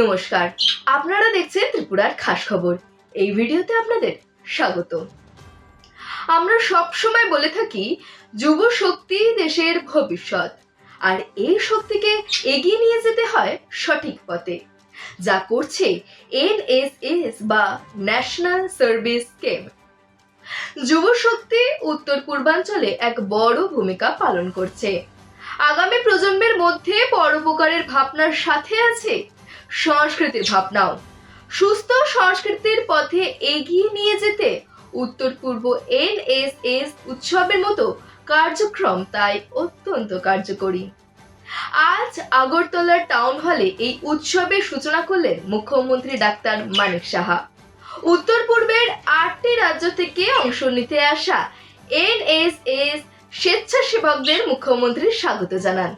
নমস্কার। আপনারা দেখছেন ত্রিপুরার খাস খবর। এই ভিডিওতে আপনাদের স্বাগত। আমরা সব সময় বলে থাকি, যুব শক্তি দেশের ভবিষ্যৎ। আর এই শক্তিকে এগিয়ে নিয়ে যেতে হয় সঠিক পথে। যা করছে এনএসএস বা ন্যাশনাল সার্ভিস স্কিম যুব শক্তি উত্তর পূর্বাঞ্চলে এক বড় ভূমিকা পালন করছে। আগামী প্রজন্মের মধ্যে পরোপকারের ভাবনার সাথে আছে সংস্কৃতির ভাবনাও। সুস্থ সংস্কৃতির পথে এগিয়ে নিয়ে যেতে উত্তর পূর্ব এনএসএস উৎসবের মতো কার্যক্রম তাই অত্যন্ত কার্যকরী। আজ আগরতলার টাউন হলে এই উৎসবের সূচনা করলেন মুখ্যমন্ত্রী ডাক্তার মানিক সাহা। উত্তর পূর্বের আটটি রাজ্য থেকে অংশ নিতে আসা এনএসএস স্বেচ্ছাসেবকদের মুখ্যমন্ত্রী স্বাগত জানান।